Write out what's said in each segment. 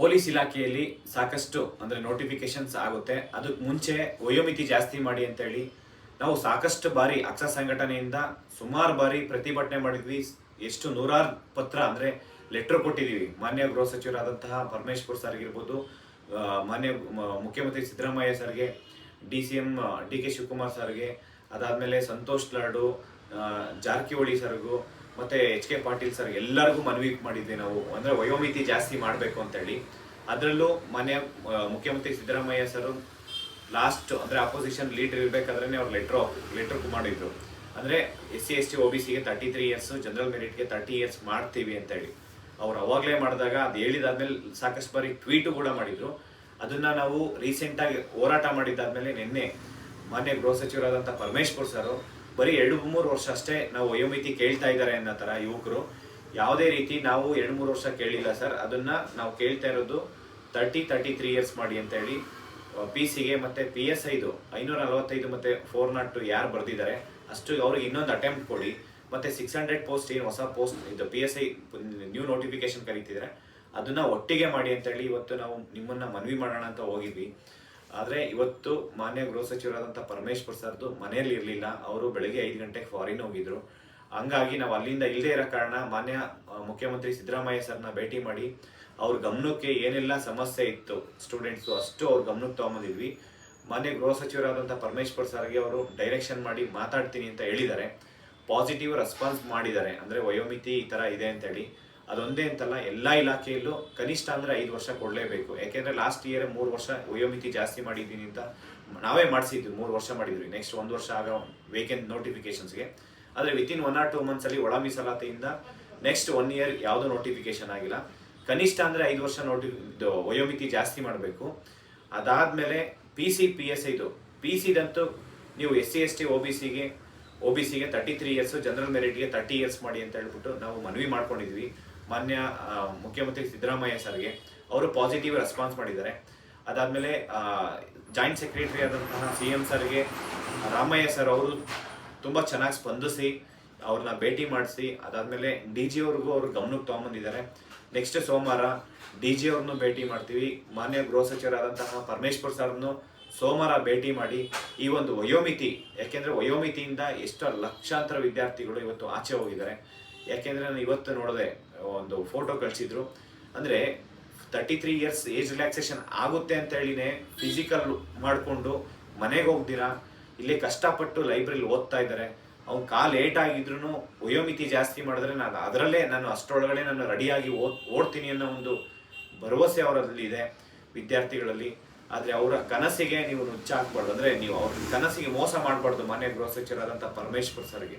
Police ಇಲಾಖೆಯಲ್ಲಿ ಸಾಕಷ್ಟು, ಅಂದರೆ ನೋಟಿಫಿಕೇಶನ್ಸ್ ಆಗುತ್ತೆ. ಅದಕ್ಕೆ ಮುಂಚೆ ವಯೋಮಿತಿ ಜಾಸ್ತಿ ಮಾಡಿ ಅಂತ ಹೇಳಿ ನಾವು ಸಾಕಷ್ಟು ಬಾರಿ ಅಕ್ಷ ಸಂಘಟನೆಯಿಂದ ಸುಮಾರು ಬಾರಿ ಪ್ರತಿಭಟನೆ ಮಾಡಿದ್ವಿ. ಎಷ್ಟು ನೂರಾರು ಪತ್ರ, ಅಂದರೆ ಲೆಟರ್ ಕೊಟ್ಟಿದ್ದೀವಿ. ಮಾನ್ಯ ಗೃಹ ಸಚಿವರಾದಂತಹ ಪರಮೇಶ್ವರ್ ಸರ್ ಆಗಿರ್ಬೋದು ಮಾನ್ಯ ಮುಖ್ಯಮಂತ್ರಿ ಸಿದ್ದರಾಮಯ್ಯ ಸರ್ಗೆ D C M D K Shivakumar ಸರ್ಗೆ ಅದಾದಮೇಲೆ ಸಂತೋಷ್ ಲಾಡು ಜಾರಕಿಹೊಳಿ ಸರ್ಗೂ ಮತ್ತೆ ಎಚ್ ಕೆ ಪಾಟೀಲ್ ಸರ್ ಎಲ್ಲರಿಗೂ ಮನವಿ ಮಾಡಿದ್ವಿ ನಾವು. ಅಂದ್ರೆ ವಯೋಮಿತಿ ಜಾಸ್ತಿ ಮಾಡಬೇಕು ಅಂತ ಹೇಳಿ ಅದರಲ್ಲೂ ಮನೆ ಮುಖ್ಯಮಂತ್ರಿ ಸಿದ್ದರಾಮಯ್ಯ ಸರ್ ಲಾಸ್ಟ್ ಅಂದ್ರೆ ಅಪೋಸಿಷನ್ ಲೀಡರ್ ಇರಬೇಕಾದ್ರೆ ಅವ್ರು ಲೆಟ್ರ್ ಲೆಟರ್ ಮಾಡಿದ್ರು. ಅಂದ್ರೆ S C, S T O B ಸಿಗೆ ತರ್ಟಿ ತ್ರೀ ಇಯರ್ಸ್ ಜನರಲ್ ಮೆರಿಟ್ಗೆ ತರ್ಟಿ ಇಯರ್ಸ್ ಮಾಡ್ತೀವಿ ಅಂತ ಹೇಳಿ ಅವ್ರು ಅವಾಗಲೇ ಮಾಡಿದಾಗ ಅದು ಹೇಳಿದಾದ್ಮೇಲೆ ಸಾಕಷ್ಟು ಬಾರಿ ಟ್ವೀಟು ಕೂಡ ಮಾಡಿದ್ರು. ಅದನ್ನ ನಾವು ರೀಸೆಂಟ್ ಆಗಿ ಹೋರಾಟ ಮಾಡಿದ್ದಾದ್ಮೇಲೆ ನಿನ್ನೆ ಮಾನ್ಯ ಗೃಹ ಸಚಿವರಾದಂಥ ಪರಮೇಶ್ವರ್ ಸರ್ ಬರೀ ಎರಡು ಮೂರು ವರ್ಷ ಅಷ್ಟೇ ನಾವು ವಯೋಮಿತಿ ಕೇಳ್ತಾ ಇದ್ದಾರೆ ಅನ್ನೋ ಥರ ಯುವಕರು. ಯಾವುದೇ ರೀತಿ ನಾವು ಎರಡು ಮೂರು ವರ್ಷ ಕೇಳಿಲ್ಲ ಸರ್. ಅದನ್ನ ನಾವು ಕೇಳ್ತಾ ಇರೋದು ತರ್ಟಿ ತರ್ಟಿ ತ್ರೀ ಇಯರ್ಸ್ ಮಾಡಿ ಅಂತ ಹೇಳಿ. ಪಿ ಸಿಗೆ ಮತ್ತೆ ಪಿ ಎಸ್ ಐದು ಐನೂರ ನಲವತ್ತೈದು ಮತ್ತೆ ಫೋರ್ ನಾಟ್ ಟು ಯಾರು ಬರ್ದಿದ್ದಾರೆ, ಅಷ್ಟು ಅವ್ರಿಗೆ ಇನ್ನೊಂದು ಅಟೆಂಪ್ಟ್ ಕೊಡಿ. ಮತ್ತೆ ಸಿಕ್ಸ್ ಹಂಡ್ರೆಡ್ ಪೋಸ್ಟ್ ಏನು ಹೊಸ ಪೋಸ್ಟ್ ಇದು P S I new notification ಕರೀತಿದ್ರೆ ಅದನ್ನ ಒಟ್ಟಿಗೆ ಮಾಡಿ ಅಂತ ಹೇಳಿ ಇವತ್ತು ನಾವು ನಿಮ್ಮನ್ನ ಮನವಿ ಮಾಡೋಣ ಅಂತ ಹೋಗಿದ್ವಿ. ಆದ್ರೆ ಇವತ್ತು ಮಾನ್ಯ ಗೃಹ ಸಚಿವರಾದಂಥ ಪರಮೇಶ್ವರ್ ಸರ್ದು ಮನೆಯಲ್ಲಿ ಇರಲಿಲ್ಲ. ಅವರು ಬೆಳಗ್ಗೆ ಐದು ಗಂಟೆಗೆ ಫಾರಿನ್ ಹೋಗಿದ್ರು. ಹಂಗಾಗಿ ನಾವು ಅಲ್ಲಿಂದ ಇಲ್ಲದೆ ಇರೋ ಕಾರಣ ಮಾನ್ಯ ಮುಖ್ಯಮಂತ್ರಿ ಸಿದ್ದರಾಮಯ್ಯ ಸರ್ನ ಭೇಟಿ ಮಾಡಿ ಅವ್ರ ಗಮನಕ್ಕೆ ಏನೆಲ್ಲ ಸಮಸ್ಯೆ ಇತ್ತು ಸ್ಟೂಡೆಂಟ್ಸು ಅಷ್ಟು ಅವ್ರ ಗಮನಕ್ಕೆ ತಗೊಂಬಂದಿದ್ವಿ. ಮಾನ್ಯ ಗೃಹ ಸಚಿವರಾದಂಥ ಪರಮೇಶ್ವರ್ ಸರ್ಗೆ ಅವರು ಡೈರೆಕ್ಷನ್ ಮಾಡಿ ಮಾತಾಡ್ತೀನಿ ಅಂತ ಹೇಳಿದ್ದಾರೆ. ಪಾಸಿಟಿವ್ ರೆಸ್ಪಾನ್ಸ್ ಮಾಡಿದ್ದಾರೆ. ಅಂದ್ರೆ ವಯೋಮಿತಿ ಈ ತರ ಇದೆ ಅಂತ ಹೇಳಿ. ಅದೊಂದೇ ಅಂತಲ್ಲ, ಎಲ್ಲಾ ಇಲಾಖೆಯಲ್ಲೂ ಕನಿಷ್ಠ ಅಂದ್ರೆ ಐದು ವರ್ಷ ಕೊಡಲೇಬೇಕು. ಯಾಕೆಂದ್ರೆ ಲಾಸ್ಟ್ ಇಯರ್ ಮೂರು ವರ್ಷ ವಯೋಮಿತಿ ಜಾಸ್ತಿ ಮಾಡಿದ್ದೀನಿ ಅಂತ ನಾವೇ ಮಾಡಿಸಿದ್ವಿ, ಮೂರು ವರ್ಷ ಮಾಡಿದ್ವಿ. ನೆಕ್ಸ್ಟ್ ಒಂದು ವರ್ಷ ಆಗ ವೇಕೆಂಟ್ ನೋಟಿಫಿಕೇಶನ್ಸ್ಗೆ ಆದ್ರೆ in one or two months ಅಲ್ಲಿ ಒಳ ಮೀಸಲಾತಿಯಿಂದ ನೆಕ್ಸ್ಟ್ ಒನ್ ಇಯರ್ ಯಾವುದೋ ನೋಟಿಫಿಕೇಶನ್ ಆಗಿಲ್ಲ. ಕನಿಷ್ಠ ಅಂದ್ರೆ ಐದು ವರ್ಷ ನೋಟಿ ವಯೋಮಿತಿ ಜಾಸ್ತಿ ಮಾಡಬೇಕು. ಅದಾದಮೇಲೆ ಪಿ ಸಿ ಪಿ ಎಸ್ ಇದು ಪಿ ಸಿದಂತೂ ನೀವು S C S T O B ಸಿಗೆ ಒ ಬಿ ಸಿಗೆ ತರ್ಟಿ ತ್ರೀ ಇಯರ್ಸ್ ಜನರಲ್ ಮೆರಿಟ್ಗೆ ತರ್ಟಿ ಇಯರ್ಸ್ ಮಾಡಿ ಅಂತ ಹೇಳ್ಬಿಟ್ಟು ನಾವು ಮನವಿ ಮಾಡ್ಕೊಂಡಿದ್ವಿ. ಮಾನ್ಯ ಮುಖ್ಯಮಂತ್ರಿ ಸಿದ್ದರಾಮಯ್ಯ ಸರ್ಗೆ ಅವರು ಪಾಸಿಟಿವ್ ರೆಸ್ಪಾನ್ಸ್ ಮಾಡಿದ್ದಾರೆ. ಅದಾದಮೇಲೆ ಜಾಯಿಂಟ್ ಸೆಕ್ರೆಟರಿ ಆದಂತಹ ಸಿ ಎಂ ಸರ್ಗೆ, ರಾಮಯ್ಯ ಸರ್ ಅವರು ತುಂಬಾ ಚೆನ್ನಾಗಿ ಸ್ಪಂದಿಸಿ, ಅವ್ರನ್ನ ಭೇಟಿ ಮಾಡಿಸಿ, ಅದಾದಮೇಲೆ ಡಿ ಜಿ ಅವ್ರಿಗೂ ಅವ್ರ ಗಮನಕ್ಕೆ ತಗೊಂಬಂದಿದ್ದಾರೆ. ನೆಕ್ಸ್ಟ್ ಸೋಮವಾರ ಡಿ ಜಿ ಅವ್ರನ್ನೂ ಭೇಟಿ ಮಾಡ್ತೀವಿ. ಮಾನ್ಯ ಗೃಹ ಸಚಿವರಾದಂತಹ ಪರಮೇಶ್ವರ್ ಸರ್ನು ಸೋಮವಾರ ಭೇಟಿ ಮಾಡಿ ಈ ಒಂದು ವಯೋಮಿತಿ, ಯಾಕೆಂದ್ರೆ ವಯೋಮಿತಿಯಿಂದ ಎಷ್ಟೋ ಲಕ್ಷಾಂತರ ವಿದ್ಯಾರ್ಥಿಗಳು ಇವತ್ತು ಆಚೆ ಹೋಗಿದ್ದಾರೆ. ಯಾಕೆಂದ್ರೆ ನಾನು ಇವತ್ತು ನೋಡಿದೆ, ಒಂದು ಫೋಟೋ ಕಳಿಸಿದ್ರು. ಅಂದ್ರೆ thirty three years age relaxation ಆಗುತ್ತೆ ಅಂತ ಹೇಳಿನೇ ಫಿಸಿಕಲ್ ಮಾಡಿಕೊಂಡು ಮನೆಗೆ ಹೋಗ್ದಿರಾ? ಇಲ್ಲಿ ಕಷ್ಟಪಟ್ಟು ಲೈಬ್ರರಿಲಿ ಓದ್ತಾ ಇದ್ದಾರೆ. ಅವ್ನು ಕಾಲು ಲೇಟ್ ಆಗಿದ್ರು ವಯೋಮಿತಿ ಜಾಸ್ತಿ ಮಾಡಿದ್ರೆ ನಾನು ಅದರಲ್ಲೇ ನಾನು ಅಷ್ಟರೊಳಗಡೆ ನಾನು ರೆಡಿಯಾಗಿ ಓದ್, ಓಡ್ತೀನಿ ಅನ್ನೋ ಒಂದು ಭರವಸೆ ಅವರಲ್ಲಿ ಇದೆ ವಿದ್ಯಾರ್ಥಿಗಳಲ್ಲಿ. ಆದ್ರೆ ಅವರ ಕನಸಿಗೆ ನೀವು ನುಚ್ಚ ಹಾಕ್ಬಾರ್ದು. ಅಂದ್ರೆ ನೀವು ಅವ್ರ ಕನಸಿಗೆ ಮೋಸ ಮಾಡಬಾರ್ದು ಮನೆ ಗೃಹ ಸಚಿವರಾದಂಥ ಪರಮೇಶ್ವರ್ ಸರ್ಗೆ.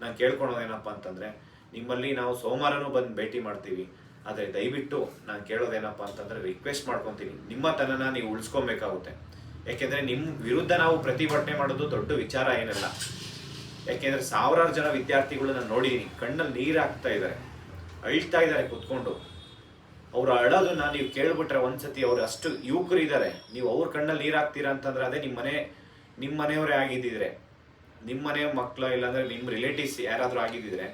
ನಾನು ಕೇಳ್ಕೊಳೋದೇನಪ್ಪ ಅಂತಂದ್ರೆ ನಿಮ್ಮಲ್ಲಿ ನಾವು ಸೋಮವಾರನೂ ಬಂದು ಭೇಟಿ ಮಾಡ್ತೀವಿ. ಆದರೆ ದಯವಿಟ್ಟು ನಾನು ಕೇಳೋದೇನಪ್ಪ ಅಂತಂದ್ರೆ ರಿಕ್ವೆಸ್ಟ್ ಮಾಡ್ಕೊತೀನಿ. ನಿಮ್ಮ ತನನ ನೀವು ಉಳಿಸ್ಕೊಬೇಕಾಗುತ್ತೆ. ಯಾಕೆಂದ್ರೆ ನಿಮ್ಮ ವಿರುದ್ಧ ನಾವು ಪ್ರತಿಭಟನೆ ಮಾಡೋದು ದೊಡ್ಡ ವಿಚಾರ ಏನಲ್ಲ. ಯಾಕೆಂದ್ರೆ ಸಾವಿರಾರು ಜನ ವಿದ್ಯಾರ್ಥಿಗಳು ನಾನು ನೋಡಿದೀನಿ. ಕಣ್ಣಲ್ಲಿ ನೀರು ಹಾಕ್ತಾ ಇದ್ದಾರೆ ಅಳ್ತಾ ಇದ್ದಾರೆ ಕುತ್ಕೊಂಡು. ಅವ್ರು ಅಳೋದನ್ನ ನೀವು ಕೇಳ್ಬಿಟ್ರೆ ಒಂದ್ಸತಿ ಅವ್ರು ಅಷ್ಟು ಯುವಕರು ಇದ್ದಾರೆ ನೀವು ಅವ್ರ ಕಣ್ಣಲ್ಲಿ ನೀರು ಹಾಕ್ತೀರಾ ಅಂತಂದ್ರೆ ಅದೇ ನಿಮ್ಮ ಮನೆ ನಿಮ್ಮ ಮನೆಯವರೇ ಆಗಿದ್ದಿದ್ರೆ. ನಿಮ್ಮ ಮನೆ ಮಕ್ಕಳು ಇಲ್ಲಾಂದ್ರೆ ನಿಮ್ಮ ರಿಲೇಟಿವ್ಸ್ ಯಾರಾದರೂ ಆಗಿದ್ದಿದ್ರೆ.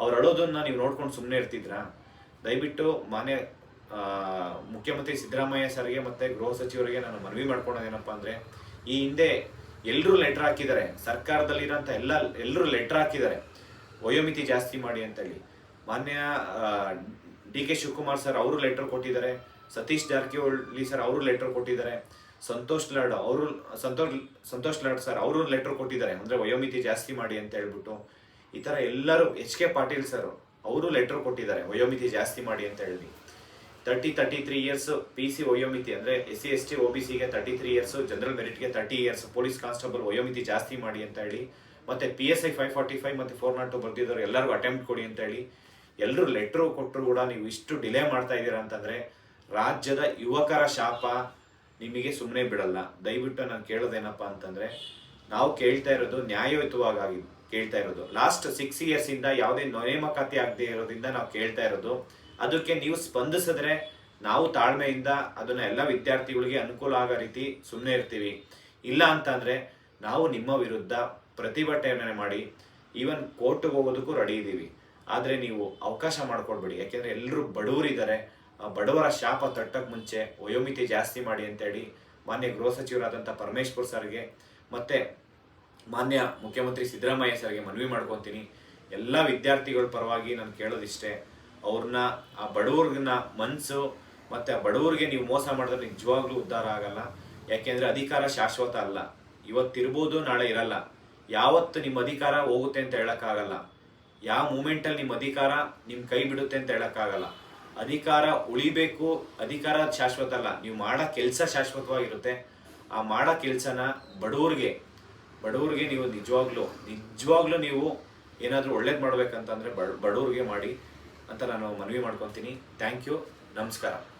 ಅವ್ರು ಅಳೋದನ್ನ ನೀವು ನೋಡ್ಕೊಂಡು ಸುಮ್ಮನೆ ಇರ್ತಿದ್ರಾ? ದಯವಿಟ್ಟು ಮಾನ್ಯ ಮುಖ್ಯಮಂತ್ರಿ ಸಿದ್ದರಾಮಯ್ಯ ಸರ್ಗೆ ಮತ್ತೆ ಗೃಹ ಸಚಿವರಿಗೆ ನಾನು ಮನವಿ ಮಾಡ್ಕೊಳೋದೇನಪ್ಪ ಅಂದ್ರೆ, ಈ ಹಿಂದೆ ಎಲ್ಲರೂ ಲೆಟರ್ ಹಾಕಿದ್ದಾರೆ. ಸರ್ಕಾರದಲ್ಲಿರೋಂಥ ಎಲ್ಲ ಎಲ್ಲರೂ ಲೆಟರ್ ಹಾಕಿದ್ದಾರೆ. ವಯೋಮಿತಿ ಜಾಸ್ತಿ ಮಾಡಿ ಅಂತ ಹೇಳಿ ಮಾನ್ಯ ಡಿ ಕೆ ಶಿವಕುಮಾರ್ ಸರ್ ಅವರು ಲೆಟರ್ ಕೊಟ್ಟಿದ್ದಾರೆ. ಸತೀಶ್ ಜಾರಕಿಹೊಳಿ ಸರ್ ಅವರು ಲೆಟರ್ ಕೊಟ್ಟಿದ್ದಾರೆ. ಸಂತೋಷ್ ಲಾಡ್ ಅವರು, ಸಂತೋಷ್ ಸಂತೋಷ್ ಲಾಡ್ ಸರ್ ಅವರು ಲೆಟರ್ ಕೊಟ್ಟಿದ್ದಾರೆ. ಅಂದ್ರೆ ವಯೋಮಿತಿ ಜಾಸ್ತಿ ಮಾಡಿ ಅಂತ ಹೇಳ್ಬಿಟ್ಟು. ಈ ಥರ ಎಲ್ಲರೂ ಎಚ್ ಕೆ ಪಾಟೀಲ್ ಸರ್ ಅವರು ಲೆಟರ್ ಕೊಟ್ಟಿದ್ದಾರೆ ವಯೋಮಿತಿ ಜಾಸ್ತಿ ಮಾಡಿ ಅಂತ ಹೇಳಿ. Thirty thirty three years P C ವಯೋಮಿತಿ ಅಂದ್ರೆ S C, S T O B ಸಿಗೆ ತರ್ಟಿ ತ್ರೀ ಇಯರ್ಸ್ ಜನರಲ್ ಮೆರಿಟ್ಗೆ ತರ್ಟಿ ಇಯರ್ಸ್ ಪೊಲೀಸ್ ಕಾನ್ಸ್ಟೇಬಲ್ ವಯೋಮಿತಿ ಜಾಸ್ತಿ ಮಾಡಿ ಅಂತ ಹೇಳಿ. ಮತ್ತೆ P S I five forty five ಮತ್ತೆ ಫೋರ್ ನಾಟ್ ಟು ಬರ್ತಿದ್ದವ್ರು ಎಲ್ಲರಿಗೂ ಅಟೆಂಪ್ಟ್ ಕೊಡಿ ಅಂತ ಹೇಳಿ. ಎಲ್ಲರೂ ಲೆಟ್ರು ಕೊಟ್ಟರು ಕೂಡ ನೀವು ಇಷ್ಟು ಡಿಲೇ ಮಾಡ್ತಾ ಇದ್ದೀರಾ ಅಂತಂದ್ರೆ ರಾಜ್ಯದ ಯುವಕರ ಶಾಪ ನಿಮಗೆ ಸುಮ್ಮನೆ ಬಿಡಲ್ಲ. ದಯವಿಟ್ಟು ನಾನು ಕೇಳೋದೇನಪ್ಪ ಅಂತಂದ್ರೆ, ನಾವು ಕೇಳ್ತಾ ಇರೋದು ನ್ಯಾಯಯುತವಾಗಿ ಕೇಳ್ತಾ ಇರೋದು. ಲಾಸ್ಟ್ ಸಿಕ್ಸ್ ಇಯರ್ಸ್ ಇಂದ ಯಾವುದೇ ನೇಮಕಾತಿ ಆಗದೆ ಇರೋದ್ರಿಂದ ನಾವು ಕೇಳ್ತಾ ಇರೋದು. ಅದಕ್ಕೆ ನೀವು ಸ್ಪಂದಿಸಿದ್ರೆ ನಾವು ತಾಳ್ಮೆಯಿಂದ ಅದನ್ನ ಎಲ್ಲ ವಿದ್ಯಾರ್ಥಿಗಳಿಗೆ ಅನುಕೂಲ ಆಗೋ ರೀತಿ ಸುಮ್ಮನೆ ಇರ್ತೀವಿ. ಇಲ್ಲ ಅಂತಂದ್ರೆ ನಾವು ನಿಮ್ಮ ವಿರುದ್ಧ ಪ್ರತಿಭಟನೆ ಮಾಡಿ ಈವನ್ ಕೋರ್ಟ್ಗೆ ಹೋಗೋದಕ್ಕೂ ರೆಡಿ ಇದ್ದೀವಿ. ಆದ್ರೆ ನೀವು ಅವಕಾಶ ಮಾಡ್ಕೊಡ್ಬೇಡಿ. ಯಾಕೆಂದ್ರೆ ಎಲ್ಲರೂ ಬಡವರಿದ್ದಾರೆ. ಆ ಬಡವರ ಶಾಪ ತಟ್ಟಕ್ಕೆ ಮುಂಚೆ ವಯೋಮಿತಿ ಜಾಸ್ತಿ ಮಾಡಿ ಅಂತೇಳಿ ಮಾನ್ಯ ಗೃಹ ಸಚಿವರಾದಂಥ ಪರಮೇಶ್ವರ್ ಸರ್ಗೆ ಮತ್ತೆ ಮಾನ್ಯ ಮುಖ್ಯಮಂತ್ರಿ ಸಿದ್ದರಾಮಯ್ಯ ಸರ್ಗೆ ಮನವಿ ಮಾಡ್ಕೊತೀನಿ. ಎಲ್ಲ ವಿದ್ಯಾರ್ಥಿಗಳ ಪರವಾಗಿ ನಾನು ಕೇಳೋದಿಷ್ಟೇ. ಅವ್ರನ್ನ, ಆ ಬಡವ್ರನ್ನ ಮನಸ್ಸು ಮತ್ತು ಆ ಬಡವ್ರಿಗೆ ನೀವು ಮೋಸ ಮಾಡಿದ್ರೆ ನಿಜವಾಗ್ಲೂ ಉದ್ಧಾರ ಆಗಲ್ಲ. ಯಾಕೆಂದರೆ ಅಧಿಕಾರ ಶಾಶ್ವತ ಅಲ್ಲ. ಇವತ್ತಿರ್ಬೋದು ನಾಳೆ ಇರಲ್ಲ. ಯಾವತ್ತು ನಿಮ್ಮ ಅಧಿಕಾರ ಹೋಗುತ್ತೆ ಅಂತ ಹೇಳೋಕ್ಕಾಗಲ್ಲ. ಯಾವ ಮೂಮೆಂಟಲ್ಲಿ ನಿಮ್ಮ ಅಧಿಕಾರ ನಿಮ್ಮ ಕೈ ಬಿಡುತ್ತೆ ಅಂತ ಹೇಳೋಕ್ಕಾಗಲ್ಲ. ಅಧಿಕಾರ ಉಳಿಬೇಕು, ಅಧಿಕಾರ ಶಾಶ್ವತ ಅಲ್ಲ. ನೀವು ಮಾಡೋ ಕೆಲಸ ಶಾಶ್ವತವಾಗಿರುತ್ತೆ. ಆ ಮಾಡೋ ಕೆಲಸನ ಬಡವ್ರಿಗೆ ಬಡವ್ರಿಗೆ ನೀವು ನಿಜವಾಗ್ಲೂ ನಿಜವಾಗ್ಲೂ ನೀವು ಏನಾದರೂ ಒಳ್ಳೇದು ಮಾಡಬೇಕಂತಂದರೆ ಬಡ, ಬಡವ್ರಿಗೆ ಮಾಡಿ ಅಂತ ನಾನು ಮನವಿ ಮಾಡ್ಕೊತೀನಿ. ಥ್ಯಾಂಕ್ ಯು ನಮಸ್ಕಾರ.